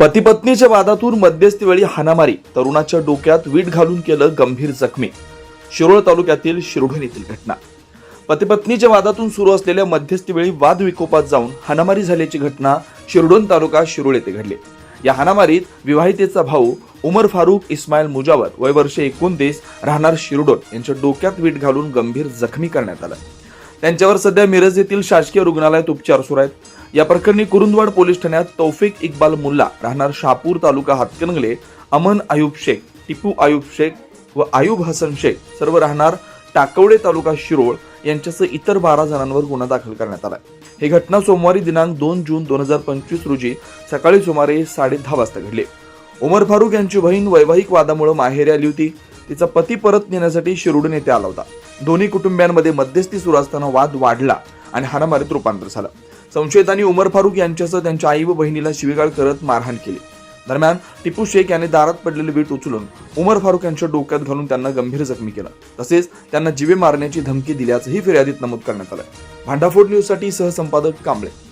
पतीपत्नीच्या वादातून मध्यस्थीवेळी हाणामारी. तरुणाच्या डोक्यात वीट घालून केलं गंभीर जखमी. शिरोळ तालुक्यातील शिरोढण येथील घटना. पतीपत्नीच्या वादातून सुरू असलेल्या मध्यस्थीवेळी वाद विकोपात जाऊन हाणामारी झाल्याची घटना शिरडोन तालुका शिरोळ येथे घडली. या हाणामारीत विवाहितेचा भाऊ उमर फारूक इस्माईल मुजावर वय वर्ष एकोणतीस राहणार शिरडोन यांच्या डोक्यात वीट घालून गंभीर जखमी करण्यात आलं. त्यांच्यावर सध्या मिरज येथील शासकीय रुग्णालयात उपचार सुरू आहेत. या प्रकरणी कुरुंदवाड पोलीस ठाण्यात तौफिक इक्बाल मुल्ला राहणार शहापूर तालुका हातकणंगले अमन आयुब शेख टिपू आयुब शेख व आयुब हसन शेख सर्व राहणार टाकवडे तालुका शिरोळ यांच्यासह इतर बारा जणांवर गुन्हा दाखल करण्यात आला ही घटना सोमवारी दिनांक दोन जून दोन हजार पंचवीस रोजी सकाळी सुमारे साडे दहा वाजता घडली. उमर फारूक यांची बहीण वैवाहिक वादामुळे माहेरी आली होती. तिचा पती परत नेण्यासाठी शिरोडून येथे आला होता. दोन्ही कुटुंबियांमध्ये मध्यस्थी सुरू असताना वाद वाढला आणि हाणामारीत रूपांतर झालं. संशयितांनी उमर फारूक यांच्यासह त्यांच्या आई व बहिणीला शिवीगाळ करत मारहाण केली. दरम्यान टिपू शेख यांनी दारात पडलेले वीट उचलून उमर फारूक यांच्या डोक्यात घालून त्यांना गंभीर जखमी केलं. तसेच त्यांना जीवे मारण्याची धमकी दिल्याचंही फिर्यादीत नमूद करण्यात आलं भांडाफोड न्यूजसाठी सहसंपादक कांबळे.